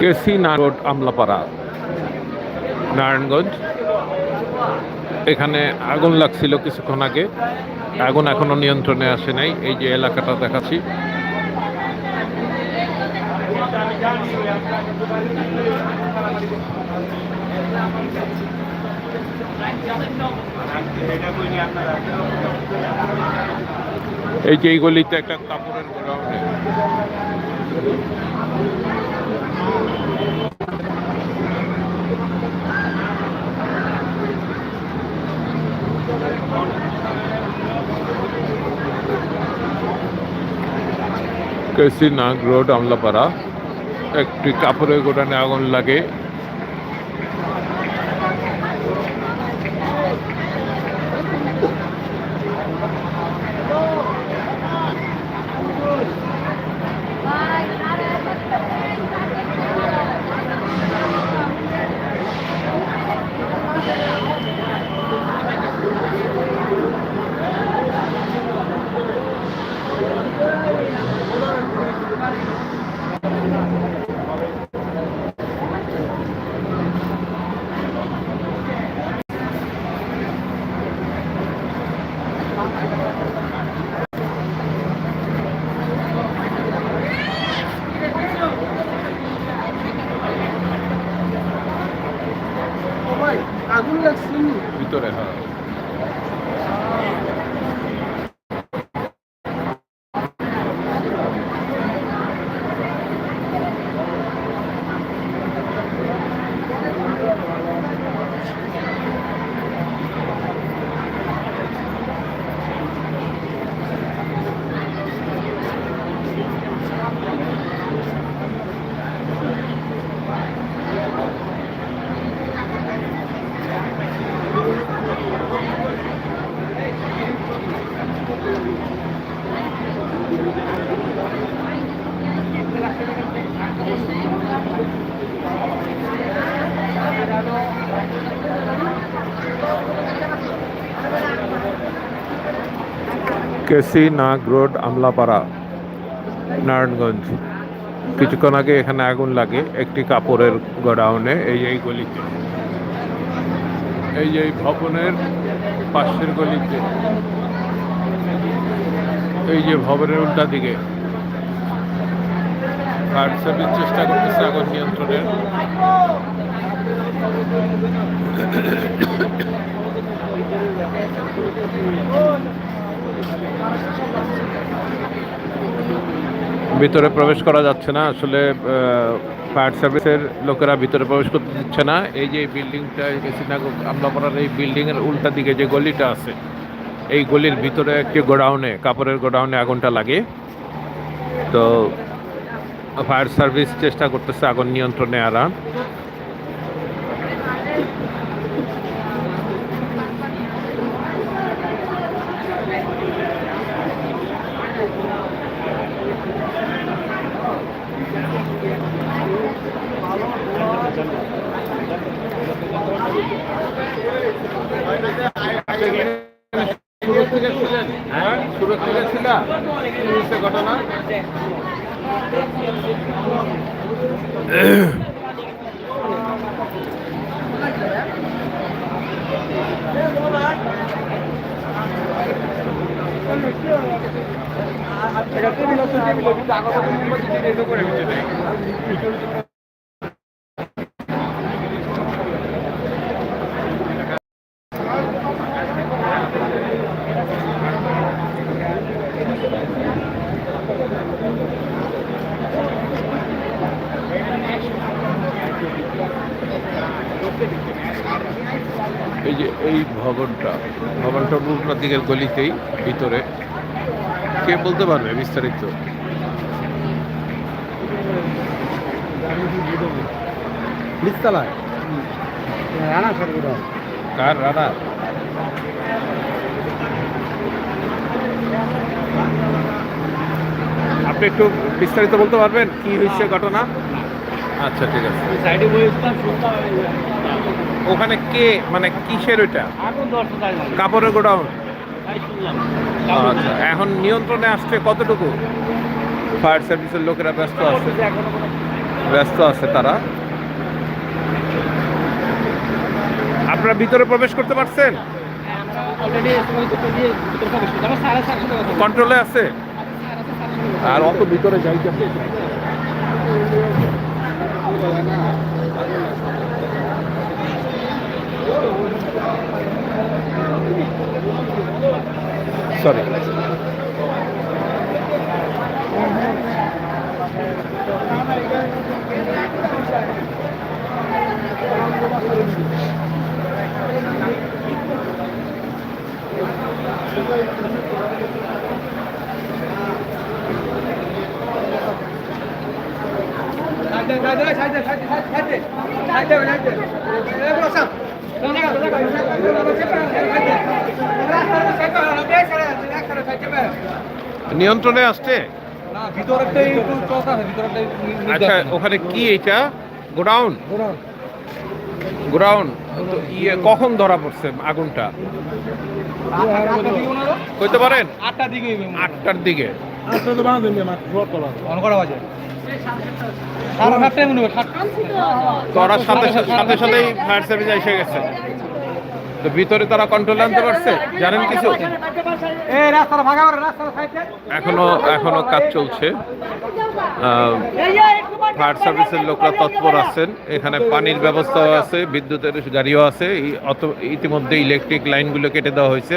কেসি নারোড আমলাপাড়া। নারায়ণগঞ্জ। এখানে আগুন লাগছিল কিছুক্ষণ আগে। আগুন এখনও নিয়ন্ত্রণে আসে নাই। এই যে এলাকাটা দেখাচ্ছি। এই যে এই গলিতে একটা কাপড়ের গোডাউনে। KC Nag road Amlapara. একটি কাপড়ের গোডানে আগুন লাগে। আগুন লাগছে ভিতরে হ্যাঁ। KC Nag road, Amlapara, Narayanganj. কিছুক্ষণ আগে এখানে আগুন লাগে, একটি কাপড়ের গোডাউনে, এই এই গলিতে। এই এই ভবনের পাশের গলিতে। এই যে ভবনের উল্টা দিকে। ফায়ার সার্ভিস চেষ্টা করতেছে আগুন নিয়ন্ত্রণের। ভিতরে প্রবেশ করা যাচ্ছে না। আসলে ফায়ার সার্ভিসের লোকেরা ভিতরে প্রবেশ করতে দিচ্ছে না। এই যে বিল্ডিংটা কেসিনাগ করার এই বিল্ডিংয়ের উল্টা দিকে যে গলিটা আছে, এই গলির ভিতরে একটি গোডাউনে, কাপড়ের গোডাউনে আগুনটা লাগে। তো ফায়ার সার্ভিস চেষ্টা করতেছে আগুন নিয়ন্ত্রণে আনা। শুরু থেকে ছিলেন হ্যাঁ শুরু থেকে ছিল কি হয়েছে ঘটনা এই যে এই ভবনটা ভবনটা উল্টা দিকের গলিতেই, ভিতরে। কে বলতে পারবে বিস্তারিত? কার রানা? আপনি একটু বিস্তারিত বলতে পারবেন? কি হয়েছে ঘটনা? আচ্ছা ঠিক আছে। সাইডে ওখানে কে মানে কিসের ওইটা? কাপড়ের গোডাউন? আচ্ছা এখন নিয়ন্ত্রণে আসছে কতটুকু? ফায়ার সার্ভিসের লোকেরা ব্যস্ত আছে। ব্যস্ত আছে তারা। আপনারা ভিতরে প্রবেশ করতে পারছেন? কন্ট্রোলে আছে আর অত ভিতরে যাইতেছে সরি Thank you. নিয়ন্ত্রণে আসছে? আচ্ছা ওখানে কি এটা গোডাউন? গোডাউন। ইয়ে কখন ধরা পড়ছে আগুনটা? কইতে পারেন? আটটার দিকে আটটার দিকে। অন করা বাজে? সাড়ে সাতটায় মনে হয় সাতটা। সাথে সাথে সাথে সাথেই ফায়ার সার্ভিস এসে গেছে। তো ভিতরে তারা কন্ট্রোল আনতে পারছে? জানেন কিছু? এই রাস্তাটা ভাগা করে রাস্তাটা সাইডে। এখনও এখনও কাজ চলছে। ফায়ার সার্ভিসের লোকরা তৎপর আছেন। এখানে পানির ব্যবস্থাও আছে বিদ্যুতের গাড়িও আছে। অত ইতিমধ্যে ইলেকট্রিক লাইনগুলো কেটে দেওয়া হয়েছে।